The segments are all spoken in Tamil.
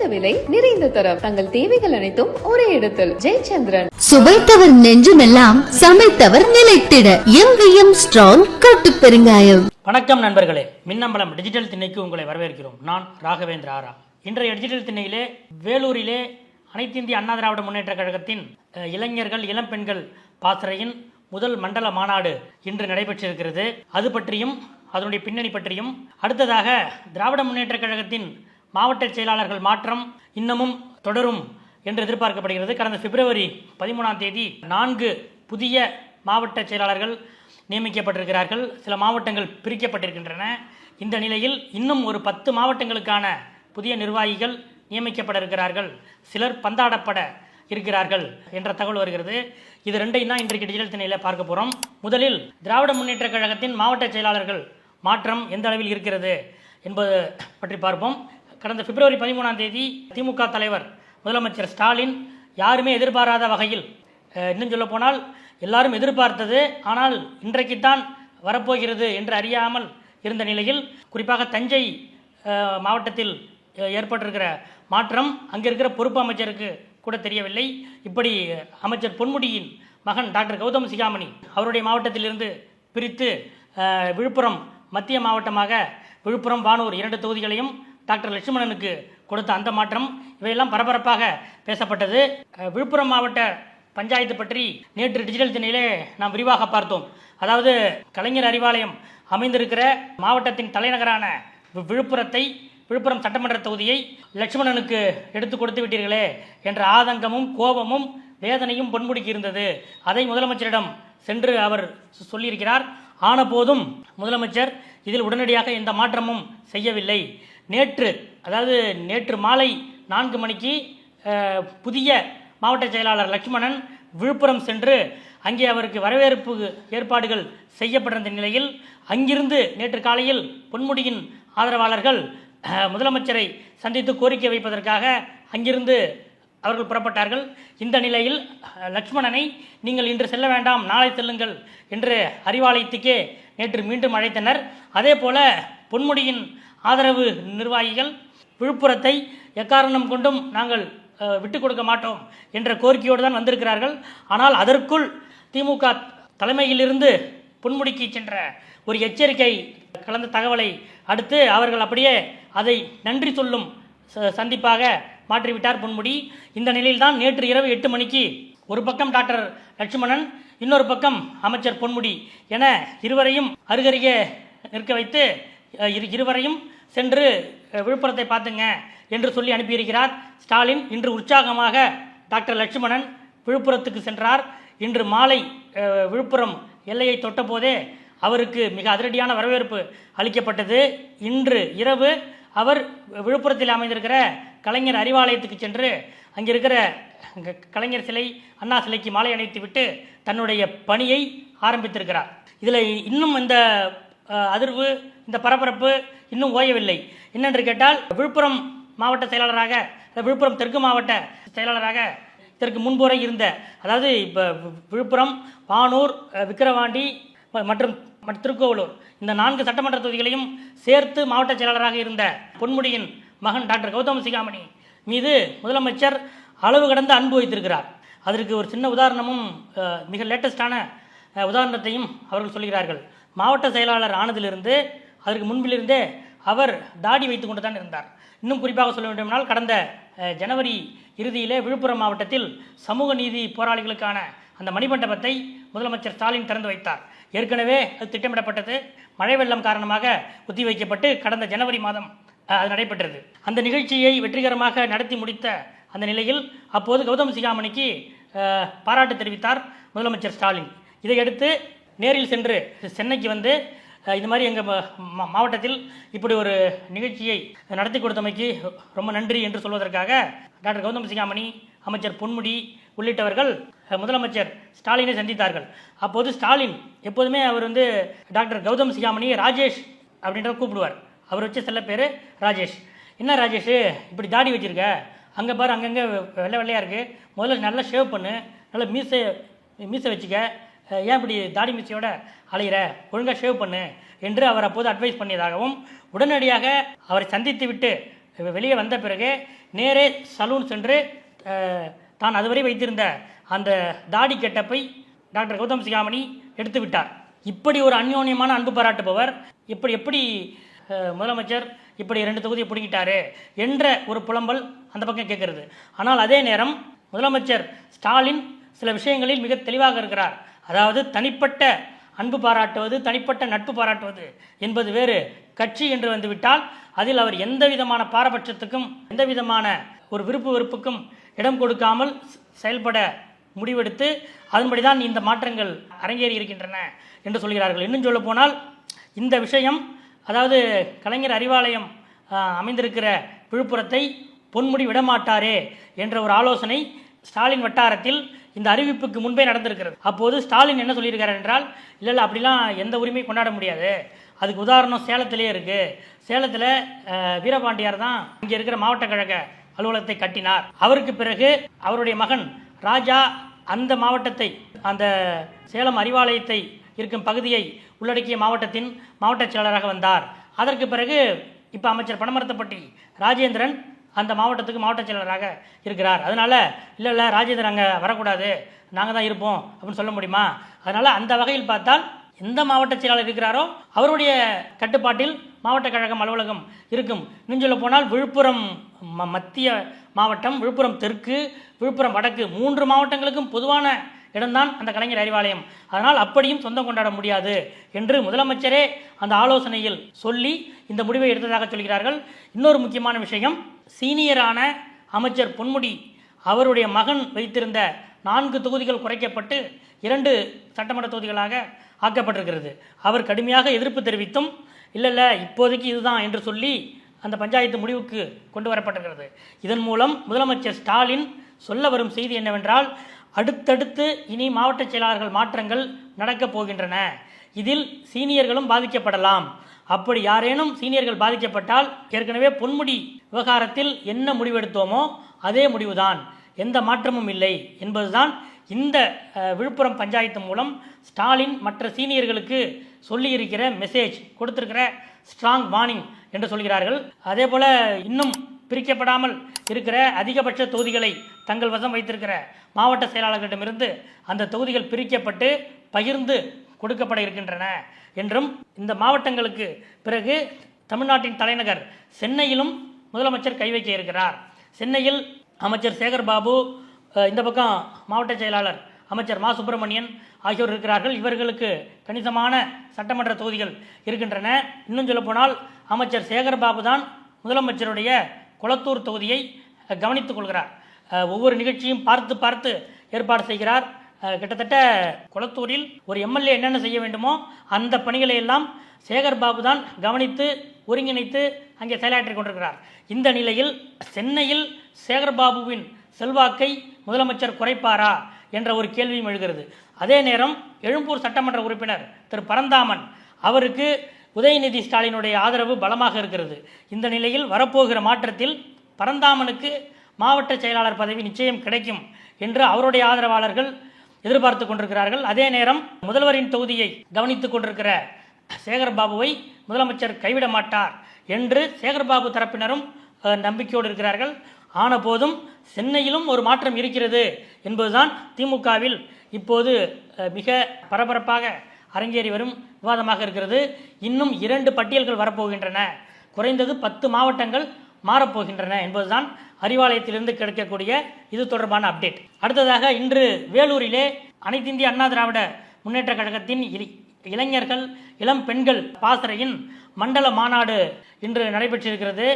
குறைந்த விலை நிறைந்த தரம். தங்கள் தேவைகள் அனைத்தும் ஒரே இடத்தில். ஜெயச்சந்திரன். சுவைத்தவர் நெஞ்சுமெல்லாம் சமைத்தவர் நிலைத்திட. எங்கேயும் ஸ்ட்ராங் கட்டு பெருங்காயம். வணக்கம் நண்பர்களே. மின்னம்பலம் டிஜிட்டல் திண்ணைக்கு உங்களை வரவேற்கிறோம். நான் ராகவேந்திர ஆரா. இன்றைய டிஜிட்டல் திண்ணையிலே வேலூரிலே அனைத்து இந்திய அண்ணா திராவிட முன்னேற்ற கழகத்தின் இளைஞர்கள் இளம்பெண்கள் பாசறையின் முதல் மண்டல மாநாடு இன்று நடைபெற்றிருக்கிறது. அது பற்றியும் அதனுடைய பின்னணி பற்றியும் அடுத்ததாக திராவிட முன்னேற்ற கழகத்தின் மாவட்ட செயலாளர்கள் மாற்றம் இன்னமும் தொடரும் என்று எதிர்பார்க்கப்படுகிறது. கடந்த பிப்ரவரி பதிமூணாம் தேதி நான்கு புதிய மாவட்ட செயலாளர்கள் நியமிக்கப்பட்டிருக்கிறார்கள். சில மாவட்டங்கள் பிரிக்கப்பட்டிருக்கின்றன. இந்த நிலையில் இன்னும் ஒரு பத்து மாவட்டங்களுக்கான புதிய நிர்வாகிகள் நியமிக்கப்பட இருக்கிறார்கள் சிலர் பந்தாடப்பட இருக்கிறார்கள் என்ற தகவல் வருகிறது. இது ரெண்டையும் தான் இன்றைக்கு டிஜிட்டல் திணையில் பார்க்க போகிறோம் முதலில் திராவிட முன்னேற்ற கழகத்தின் மாவட்ட செயலாளர்கள் மாற்றம் எந்த அளவில் இருக்கிறது என்பது பற்றி பார்ப்போம். கடந்த பிப்ரவரி பதிமூணாம் தேதி திமுக தலைவர் முதலமைச்சர் ஸ்டாலின் யாருமே எதிர்பாராத வகையில் இன்னும் சொல்ல போனால் எல்லாரும் எதிர்பார்த்தது ஆனால் இன்றைக்குத்தான் வரப்போகிறது என்று அறியாமல் இருந்த நிலையில் குறிப்பாக தஞ்சை மாவட்டத்தில் ஏற்பட்டிருக்கிற மாற்றம் அங்கே இருக்கிற பொறுப்பு அமைச்சருக்கு கூட தெரியவில்லை. இப்படி அமைச்சர் பொன்முடியின் மகன் டாக்டர் கௌதம் சிகாமணி அவருடைய மாவட்டத்திலிருந்து பிரித்து விழுப்புரம் மத்திய மாவட்டமாக விழுப்புரம் வானூர் இரண்டு தொகுதிகளையும் டாக்டர் லட்சுமணனுக்கு கொடுத்த அந்த மாற்றம் இவையெல்லாம் பரபரப்பாக பேசப்பட்டது. விழுப்புரம் மாவட்ட பஞ்சாயத்து பற்றி நேற்று டிஜிட்டல் திணையிலே நாம் விரிவாக பார்த்தோம். அதாவது கலைஞர் அறிவாலயம் அமைந்திருக்கிற மாவட்டத்தின் தலைநகரான வி- விழுப்புரத்தை விழுப்புரம் சட்டமன்ற தொகுதியை லட்சுமணனுக்கு எடுத்து கொடுத்து விட்டீர்களே என்ற ஆதங்கமும் கோபமும் வேதனையும் பொன்முடிக்கு இருந்தது. அதை முதலமைச்சரிடம் சென்று அவர் சொ- சொல்லியிருக்கிறார். ஆன போதும் முதலமைச்சர் இதில் உடனடியாக எந்த மாற்றமும் செய்யவில்லை. நேற்று அதாவது நேற்று மாலை நான்கு மணிக்கு புதிய மாவட்ட செயலாளர் லட்சுமணன் விழுப்புரம் சென்று அங்கே அவருக்கு வரவேற்பு ஏற்பாடுகள் செய்யப்பட்டிருந்த நிலையில் அங்கிருந்து நேற்று காலையில் பொன்முடியின் ஆதரவாளர்கள் முதலமைச்சரை சந்தித்து கோரிக்கை வைப்பதற்காக அங்கிருந்து அவர்கள் புறப்பட்டார்கள். இந்த நிலையில் லக்ஷ்மணனை லட்சுமணனை நீங்கள் இன்று செல்ல வேண்டாம் நாளை செல்லுங்கள் என்று அறிவாலயத்துக்கே நேற்று மீண்டும் அழைத்தனர். அதே போல பொன்முடியின் ஆதரவு நிர்வாகிகள் விழுப்புரத்தை எக்காரணம் கொண்டும் நாங்கள் அஹ், விட்டுக் கொடுக்க மாட்டோம் என்ற கோரிக்கையோடு தான் வந்திருக்கிறார்கள். ஆனால் அதற்குள் திமுக தலைமையிலிருந்து பொன்முடிக்கு சென்ற ஒரு எச்சரிக்கை கலந்த தகவலை அடுத்து அவர்கள் அப்படியே அதை நன்றி சொல்லும் ச- சந்திப்பாக மாற்றிவிட்டார் பொன்முடி. இந்த நிலையில்தான் நேற்று இரவு எட்டு மணிக்கு ஒரு பக்கம் டாக்டர் லட்சுமணன் இன்னொரு பக்கம் அமைச்சர் பொன்முடி என இருவரையும் அருகருகே நிற்க வைத்து இரு இருவரையும் சென்று விழுப்புரத்தை பார்த்துங்க என்று சொல்லி அனுப்பியிருக்கிறார். ஸ்டாலின் இன்று உற்சாகமாக டாக்டர் லட்சுமணன் விழுப்புரத்துக்கு சென்றார். இன்று மாலை விழுப்புரம் எல்லையை தொட்டபோதே அவருக்கு மிக அதிரடியான வரவேற்பு அளிக்கப்பட்டது. இன்று இரவு அவர் விழுப்புரத்தில் அமைந்திருக்கிற கலைஞர் அறிவாலயத்துக்கு சென்று அங்கே இருக்கிற கலைஞர் சிலை அண்ணா சிலைக்கு மாலை அணைத்துவிட்டு தன்னுடைய பணியை ஆரம்பித்திருக்கிறார். இதில் இன்னும் இந்த அதிர்வு இந்த பரபரப்பு இன்னும் ஓயவில்லை. என்னென்று கேட்டால் விழுப்புரம் மாவட்ட செயலாளராக விழுப்புரம் தெற்கு மாவட்ட செயலாளராக இதற்கு முன்புரை இருந்த அதாவது இப்போ விழுப்புரம் வானூர் விக்கிரவாண்டி மற்றும் மற்றும் திருக்கோவலூர் இந்த நான்கு சட்டமன்ற தொகுதிகளையும் சேர்த்து மாவட்ட செயலாளராக இருந்த பொன்முடியின் மகன் டாக்டர் கௌதம் சிகாமணி மீது முதலமைச்சர் அளவு கடந்த அன்பு வைத்திருக்கிறார். அதற்கு ஒரு சின்ன உதாரணமும் மிக லேட்டஸ்டான உதாரணத்தையும் அவர்கள் சொல்கிறார்கள். மாவட்ட செயலாளர் ஆனதிலிருந்து அதற்கு முன்பிலிருந்தே அவர் தாடி வைத்து கொண்டு தான் இருந்தார். இன்னும் குறிப்பாக சொல்ல வேண்டுமென்றால் கடந்த ஜனவரி இறுதியிலே விழுப்புரம் மாவட்டத்தில் சமூக நீதி போராளிகளுக்கான அந்த மணிமண்டபத்தை முதலமைச்சர் ஸ்டாலின் திறந்து வைத்தார். ஏற்கனவே அது திட்டமிடப்பட்டது. மழை வெள்ளம் காரணமாக ஒத்திவைக்கப்பட்டு கடந்த ஜனவரி மாதம் அது நடைபெற்றது. அந்த நிகழ்ச்சியை வெற்றிகரமாக நடத்தி முடித்த அந்த நிலையில் அப்போது கௌதம் சிகாமணிக்கு பாராட்டு தெரிவித்தார் முதலமைச்சர் ஸ்டாலின். இதையடுத்து நேரில் சென்று சென்னைக்கு வந்து இந்த இது மாதிரி எங்கள் மாவட்டத்தில் இப்படி ஒரு நிகழ்ச்சியை நடத்தி கொடுத்தமைக்கு ரொம்ப நன்றி என்று சொல்வதற்காக டாக்டர் கௌதம் சிங்காமணி அமைச்சர் பொன்முடி உள்ளிட்டவர்கள் முதலமைச்சர் ஸ்டாலினை சந்தித்தார்கள். அப்போது ஸ்டாலின் எப்போதுமே அவர் வந்து டாக்டர் கௌதம் சிகாமணியை ராஜேஷ் அப்படின்றத கூப்பிடுவார். அவர் வச்ச செல்ல பேர் ராஜேஷ். என்ன ராஜேஷ் இப்படி தாடி வச்சிருக்க? அங்கே பாரு அங்கங்கே வெள்ளை வெள்ளையாக இருக்குது முதல்ல நல்லா ஷேவ் பண்ணு நல்லா மீசை மீசை வச்சுக்க. ஏன் இப்படி தாடி மீசையோட அலையிற? ஒழுங்காக ஷேவ் பண்ணு என்று அவர் அப்போது அட்வைஸ் பண்ணியதாகவும் உடனடியாக அவரை சந்தித்து விட்டு வெளியே வந்த பிறகு நேரே சலூன் சென்று தான் அதுவரை வைத்திருந்த அந்த தாடி கெட்டப்பை டாக்டர் கௌதம் சிகாமணி எடுத்து விட்டார். இப்படி ஒரு அந்யோன்யமான அன்பு பாராட்டுபவர் இப்படி எப்படி முதலமைச்சர் இப்படி ரெண்டு தொகுதியை பிடிக்கிட்டாரு என்ற ஒரு புலம்பல் அந்த பக்கம் கேட்கிறது. ஆனால் அதே நேரம் முதலமைச்சர் ஸ்டாலின் சில விஷயங்களில் மிக தெளிவாக இருக்கிறார். அதாவது தனிப்பட்ட அன்பு பாராட்டுவது தனிப்பட்ட நட்பு பாராட்டுவது என்பது வேறு. கட்சி என்று வந்துவிட்டால் அதில் அவர் எந்த விதமான பாரபட்சத்துக்கும் எந்த விதமான ஒரு விருப்பு வெறுப்புக்கும் இடம் கொடுக்காமல் செயல்பட முடிவெடுத்து அதன்படி தான் இந்த மாற்றங்கள் அரங்கேறி இருக்கின்றன என்று சொல்கிறார்கள். இன்னும் சொல்ல போனால் இந்த விஷயம் அதாவது கலைஞர் அறிவாலயம் அமைந்திருக்கிற விழுப்புரத்தை பொன்முடி விடமாட்டாரே என்ற ஒரு ஆலோசனை ஸ்டாலின் வட்டாரத்தில் இந்த அறிவிப்புக்கு முன்பே நடந்திருக்கிறது. அப்போது ஸ்டாலின் என்ன சொல்லியிருக்காரு என்றால் இல்லை இல்லை அப்படிலாம் எந்த உரிமையும் கொண்டாட முடியாது. அதுக்கு உதாரணம் சேலத்திலேயே இருக்குது சேலத்தில் வீரபாண்டியார் தான் இங்கே இருக்கிற மாவட்ட கழக அலுவலகத்தை கட்டினார். அவருக்கு பிறகு அவருடைய மகன் ராஜா அந்த மாவட்டத்தை அந்த சேலம் அறிவாலயத்தை இருக்கும் பகுதியை உள்ளடக்கிய மாவட்டத்தின் மாவட்ட செயலராக வந்தார். அதற்கு பிறகு இப்போ அமைச்சர் பணமரத்தப்பட்டி ராஜேந்திரன் அந்த மாவட்டத்துக்கு மாவட்ட செயலராக இருக்கிறார். அதனால் இல்லை இல்லை ராஜேந்திரன் அங்கே வரக்கூடாது. நாங்கள் தான் இருப்போம். அப்படின்னு சொல்ல முடியுமா? அதனால் அந்த வகையில் பார்த்தால் எந்த மாவட்ட செயலாளர் இருக்கிறாரோ அவருடைய கட்டுப்பாட்டில் மாவட்ட கழகம் அலுவலகம் இருக்கும். இன்னும் சொல்ல போனால் விழுப்புரம் ம- மத்திய மாவட்டம் விழுப்புரம் தெற்கு விழுப்புரம் வடக்கு மூன்று மாவட்டங்களுக்கும் பொதுவான இடம்தான் அந்த கலைஞர் அறிவாலயம். அதனால் அப்படியும் சொந்தம் கொண்டாட முடியாது என்று முதலமைச்சரே அந்த ஆலோசனையில் சொல்லி இந்த முடிவை எடுத்ததாக சொல்கிறார்கள். இன்னொரு முக்கியமான விஷயம் சீனியரான அமைச்சர் பொன்முடி அவருடைய மகன் வைத்திருந்த நான்கு தொகுதிகள் குறைக்கப்பட்டு இரண்டு சட்டமன்ற தொகுதிகளாக ஆக்கப்பட்டிருக்கிறது. அவர் கடுமையாக எதிர்ப்பு தெரிவித்தும் இல்லை இல்லை இப்போதைக்கு இதுதான் என்று சொல்லி அந்த பஞ்சாயத்து முடிவுக்கு கொண்டு வரப்பட்டிருக்கிறது. இதன் மூலம் முதலமைச்சர் ஸ்டாலின் சொல்ல வரும் செய்தி என்னவென்றால் அடுத்தடுத்து இனி மாவட்ட செயலாளர்கள் மாற்றங்கள் நடக்கப் போகின்றன. இதில் சீனியர்களும் பாதிக்கப்படலாம். அப்படி யாரேனும் சீனியர்கள் பாதிக்கப்பட்டால் ஏற்கனவே பொன்முடி விவகாரத்தில் என்ன முடிவெடுத்தோமோ அதே முடிவுதான். எந்த மாற்றமும் இல்லை என்பதுதான் இந்த விழுப்புரம் பஞ்சாயத்து மூலம் ஸ்டாலின் மற்ற சீனியர்களுக்கு சொல்லியிருக்கிற மெசேஜ் கொடுத்திருக்கிற ஸ்ட்ராங் வார்னிங் என்று சொல்கிறார்கள். அதே போல இன்னும் பிரிக்கப்படாமல் இருக்கிற அதிகபட்ச தொகுதிகளை தங்கள் வசம் வைத்திருக்கிற மாவட்ட செயலாளர்களிடமிருந்து அந்த தொகுதிகள் பிரிக்கப்பட்டு பகிர்ந்து கொடுக்கப்பட இருக்கின்றன என்றும் இந்த மாவட்டங்களுக்கு பிறகு தமிழ்நாட்டின் தலைநகர் சென்னையிலும் முதலமைச்சர் கை வைக்க இருக்கிறார். சென்னையில் அமைச்சர் சேகர் பாபு இந்த பக்கம் மாவட்ட செயலாளர் அமைச்சர் மா. சுப்பிரமணியன் ஆகியோர் இருக்கிறார்கள். இவர்களுக்கு கணிசமான சட்டமன்ற தொகுதிகள் இருக்கின்றன. இன்னும் சொல்லப்போனால் அமைச்சர் சேகர் பாபு தான் முதலமைச்சருடைய குளத்தூர் தொகுதியை கவனித்துக் கொள்கிறார். ஒவ்வொரு நிகழ்ச்சியும் பார்த்து பார்த்து ஏற்பாடு செய்கிறார். கிட்டத்தட்ட குளத்தூரில் ஒரு எம்எல்ஏ என்னென்ன செய்ய வேண்டுமோ அந்த பணிகளை எல்லாம் சேகர் பாபு தான் கவனித்து ஒருங்கிணைத்து அங்கே செயலாற்றிக் கொண்டிருக்கிறார். இந்த நிலையில் சென்னையில் சேகர் பாபுவின் செல்வாக்கை முதலமைச்சர் குறைப்பாரா என்ற ஒரு கேள்வியும் எழுகிறது. அதே நேரம் எழும்பூர் சட்டமன்ற உறுப்பினர் திரு பரந்தாமன் அவருக்கு உதயநிதி ஸ்டாலினுடைய ஆதரவு பலமாக இருக்கிறது. இந்த நிலையில் வரப்போகிற மாற்றத்தில் பரந்தாமனுக்கு மாவட்ட செயலாளர் பதவி நிச்சயம் கிடைக்கும் என்று அவருடைய ஆதரவாளர்கள் எதிர்பார்த்து கொண்டிருக்கிறார்கள். அதே நேரம் முதல்வரின் தொகுதியை கவனித்துக் கொண்டிருக்கிற சேகர்பாபுவை முதலமைச்சர் கைவிட மாட்டார் என்று சேகர்பாபு தரப்பினரும் நம்பிக்கையோடு இருக்கிறார்கள். ஆன போதும் சென்னையிலும் ஒரு மாற்றம் இருக்கிறது என்பதுதான் திமுகவில் இப்போது மிக பரபரப்பாக அரங்கேறி வரும் விவாதமாக இருக்கிறது. இன்னும் இரண்டு பட்டியல்கள் வரப்போகின்றன. குறைந்தது பத்து மாவட்டங்கள் மாறப்போகின்றன என்பதுதான் அறிவாலயத்திலிருந்து கிடைக்கக்கூடிய இது தொடர்பான அப்டேட் அடுத்ததாக இன்று வேலூரிலே அனைத்து இந்திய அண்ணா திராவிட முன்னேற்ற கழகத்தின் இளைஞர்கள் இளம் பெண்கள் பாசறையின் மண்டல மாநாடு இன்று நடைபெற்றிருக்கிறது.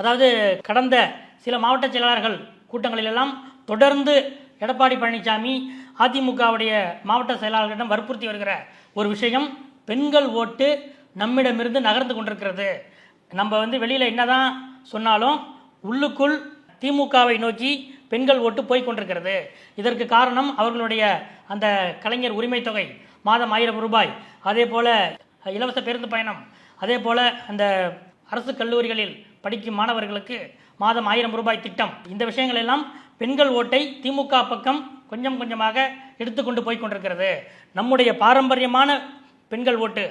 அதாவது கடந்த சில மாவட்ட செயலாளர்கள் கூட்டங்களிலெல்லாம் தொடர்ந்து எடப்பாடி பழனிசாமி அதிமுகவுடைய மாவட்ட செயலாளர்களிடம் வற்புறுத்தி வருகிற ஒரு விஷயம் பெண்கள் ஓட்டு நம்மிடமிருந்து நகர்ந்து கொண்டிருக்கிறது. நம்ம வந்து வெளியில் என்னதான் சொன்னாலும் உள்ளுக்குள் திமுகவை நோக்கி பெண்கள் ஓட்டு போய் கொண்டிருக்கிறது. இதற்கு காரணம் அவர்களுடைய அந்த கலைஞர் உரிமை தொகை மாதம் ஆயிரம் ரூபாய். அதே போல இலவச பேருந்து பயணம் அதே போல அந்த அரசு கல்லூரிகளில் படிக்கும் மாணவர்களுக்கு மாதம் ஆயிரம் ரூபாய் திட்டம். இந்த விஷயங்கள் எல்லாம் பெண்கள் ஓட்டை திமுக பக்கம் கொஞ்சம் கொஞ்சமாக எடுத்துக்கொண்டு போய் கொண்டிருக்கிறது. நம்முடைய பாரம்பரியமான பெண்கள் ஓட்டு.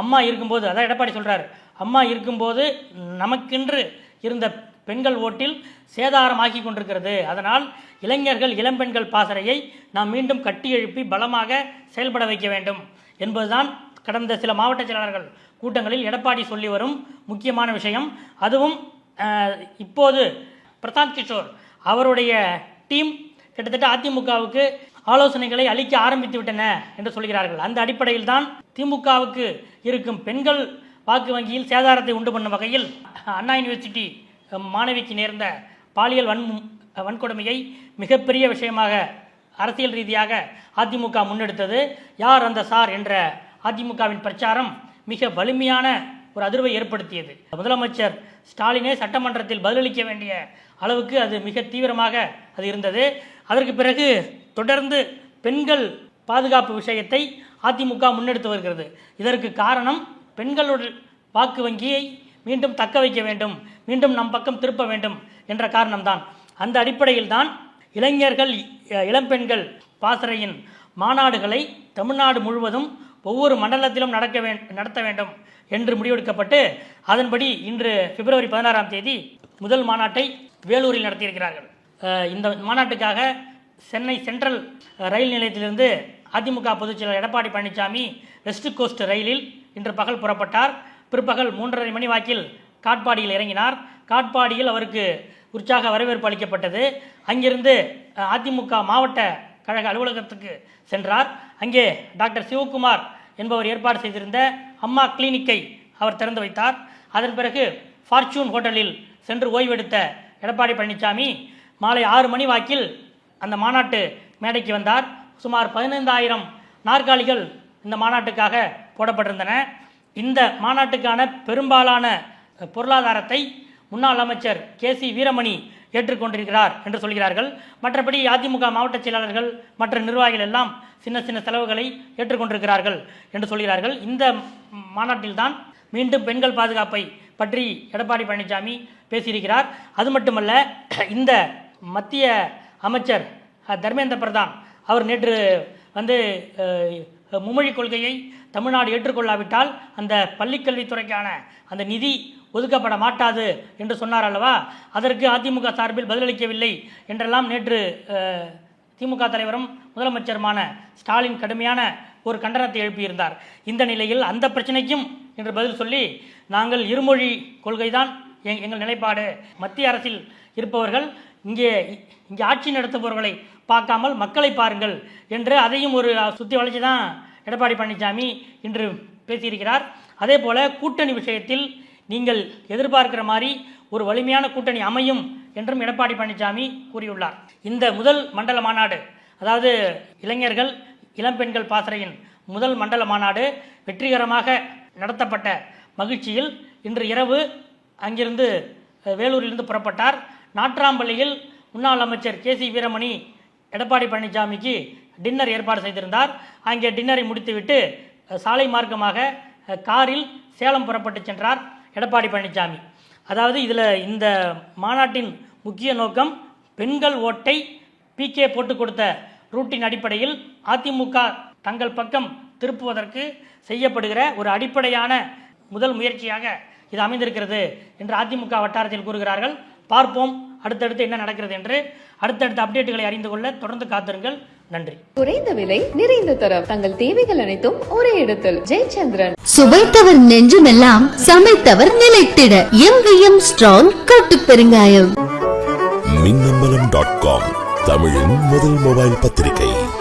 அம்மா இருக்கும்போது அதான் எடப்பாடி சொல்கிறார் அம்மா இருக்கும்போது நமக்கென்று இருந்த பெண்கள் ஓட்டில் சேதாரமாக்கி கொண்டிருக்கிறது. அதனால் இளைஞர்கள் இளம்பெண்கள் பாசறையை நாம் மீண்டும் கட்டி எழுப்பி பலமாக செயல்பட வைக்க வேண்டும் என்பதுதான் கடந்த சில மாவட்ட செயலாளர்கள் கூட்டங்களில் எடப்பாடி சொல்லி வரும் முக்கியமான விஷயம். அதுவும் இப்போது பிரசாந்த் கிஷோர் அவருடைய டீம் கிட்டத்தட்ட அதிமுகவுக்கு ஆலோசனைகளை அளிக்க ஆரம்பித்து விட்டன என்று சொல்கிறார்கள். அந்த அடிப்படையில் தான் திமுகவுக்கு இருக்கும் பெண்கள் வாக்கு வங்கியில் சேதாரத்தை உண்டு பண்ணும் வகையில் அண்ணா யூனிவர்சிட்டி மாணவிக்கு நேர்ந்த பாலியல் வன் வன்கொடுமையை மிகப்பெரிய விஷயமாக அரசியல் ரீதியாக அதிமுக முன்னெடுத்தது. யார் அந்த சார் என்ற அதிமுகவின் பிரச்சாரம் மிக வலிமையான ஒரு அதிர்வை ஏற்படுத்தியது. முதலமைச்சர் ஸ்டாலினே சட்டமன்றத்தில் பதிலளிக்க வேண்டிய அளவுக்கு அது மிக தீவிரமாக அது இருந்தது. அதற்கு பிறகு தொடர்ந்து பெண்கள் பாதுகாப்பு விஷயத்தை அதிமுக முன்னெடுத்து வருகிறது. இதற்கு காரணம் பெண்களுடைய வாக்கு வங்கியை மீண்டும் தக்க வைக்க வேண்டும் மீண்டும் நம் பக்கம் திருப்ப வேண்டும் என்ற காரணம்தான். அந்த அடிப்படையில் தான் இளைஞர்கள் இளம்பெண்கள் பாசறையின் மாநாடுகளை தமிழ்நாடு முழுவதும் ஒவ்வொரு மண்டலத்திலும் நடக்க வே நடத்த வேண்டும் என்று முடிவெடுக்கப்பட்டு அதன்படி இன்று பிப்ரவரி பதினாறாம் தேதி முதல் மாநாட்டை வேலூரில் நடத்தியிருக்கிறார்கள். இந்த மாநாட்டுக்காக சென்னை சென்ட்ரல் ரயில் நிலையத்திலிருந்து அதிமுக பொதுச் செயலர் எடப்பாடி பழனிசாமி வெஸ்ட் கோஸ்ட் ரயிலில் இன்று பகல் புறப்பட்டார். பிற்பகல் மூன்றரை மணி வாக்கில் காட்பாடியில் இறங்கினார். காட்பாடியில் அவருக்கு உற்சாக வரவேற்பு அளிக்கப்பட்டது. அங்கிருந்து அதிமுக மாவட்ட கழக அலுவலகத்துக்கு சென்றார். அங்கே டாக்டர் சிவகுமார் என்பவர் ஏற்பாடு செய்திருந்த அம்மா கிளினிக்கை அவர் திறந்து வைத்தார். அதன் பிறகு ஃபார்ச்சூன் ஹோட்டலில் சென்று ஓய்வெடுத்த எடப்பாடி பழனிசாமி மாலை ஆறு மணி வாக்கில் அந்த மாநாட்டு மேடைக்கு வந்தார். சுமார் பதினைந்தாயிரம் நாற்காலிகள் இந்த மாநாட்டுக்காக போடப்பட்டிருந்தன. இந்த மாநாட்டுக்கான பெரும்பாலான பொருளாதாரத்தை முன்னாள் அமைச்சர் கே சி வீரமணி ஏற்றுக்கொண்டிருக்கிறார் என்று சொல்கிறார்கள். மற்றபடி அதிமுக மாவட்ட செயலாளர்கள் மற்ற நிர்வாகிகள் எல்லாம் சின்ன சின்ன செலவுகளை ஏற்றுக்கொண்டிருக்கிறார்கள் என்று சொல்கிறார்கள். இந்த மாநாட்டில்தான் மீண்டும் பெண்கள் பாதுகாப்பை பற்றி எடப்பாடி பழனிசாமி பேசியிருக்கிறார். அது மட்டுமல்ல இந்த மத்திய அமைச்சர் தர்மேந்திர பிரதான் அவர் நேற்று வந்து மும்மொழி கொள்கையை தமிழ்நாடு ஏற்றுக்கொள்ளாவிட்டால் அந்த பள்ளிக்கல்வித்துறைக்கான அந்த நிதி ஒதுக்கப்பட மாட்டாது என்று சொன்னார் அல்லவா? அதற்கு அதிமுக சார்பில் பதிலளிக்கவில்லை என்றெல்லாம் நேற்று திமுக தலைவரும் முதலமைச்சருமான ஸ்டாலின் கடுமையான ஒரு கண்டனத்தை எழுப்பியிருந்தார். இந்த நிலையில் அந்த பிரச்சனைக்கும் என்று பதில் சொல்லி நாங்கள் இருமொழி கொள்கைதான் எங் எங்கள் நிலைப்பாடு. மத்திய அரசில் இருப்பவர்கள் இங்கே இங்கே ஆட்சி நடத்துபவர்களை பார்க்காமல் மக்களை பாருங்கள் என்று அதையும் ஒரு சுற்றி வளைச்சி தான் எடப்பாடி பழனிசாமி இன்று பேசியிருக்கிறார். அதே போல் கூட்டணி விஷயத்தில் நீங்கள் எதிர்பார்க்கிற மாதிரி ஒரு வலிமையான கூட்டணி அமையும் என்றும் எடப்பாடி பழனிசாமி கூறியுள்ளார். இந்த முதல் மண்டல மாநாடு அதாவது இளைஞர்கள் இளம்பெண்கள் பாசறையின் முதல் மண்டல மாநாடு வெற்றிகரமாக நடத்தப்பட்ட மகிழ்ச்சியில் இன்று இரவு அங்கிருந்து வேலூரிலிருந்து புறப்பட்டார். நாட்ராம்பள்ளியில் முன்னாள் அமைச்சர் கே சி வீரமணி எடப்பாடி பழனிசாமிக்கு டின்னர் ஏற்பாடு செய்திருந்தார். அங்கே டின்னரை முடித்துவிட்டு சாலை மார்க்கமாக காரில் சேலம் புறப்பட்டு சென்றார் எடப்பாடி பழனிசாமி. அதாவது இதில் இந்த மாநாட்டின் முக்கிய நோக்கம் பெண்கள் ஓட்டை பிகே போட்டு கொடுத்த ரூட்டின் அடிப்படையில் அதிமுக தங்கள் பக்கம் திருப்புவதற்கு செய்யப்படுகிற ஒரு அடிப்படையான முதல் முயற்சியாக இது அமைந்திருக்கிறது என்று அதிமுக வட்டாரத்தில் கூறுகிறார்கள். பார்ப்போம். அடுத்தடுத்து என்ன நடக்கிறது என்று அடுத்தடுத்த அப்டேட்டுகளை அறிந்து கொள்ள தொடர்ந்து காத்திருங்கள். நன்றி. குறைந்த விலை நிறைந்த தரம். தங்கள் தேவைகள் அனைத்தும் ஒரே இடத்தில். ஜெயச்சந்திரன். சுவைத்தவர் நெஞ்சுமெல்லாம் சமைத்தவர் நிலைத்திட. எம் ஸ்ட்ராங் கட்டு பெருங்காயம். மின்னம்பலம் டாட் காம் தமிழின் முதல் மொபைல் பத்திரிகை.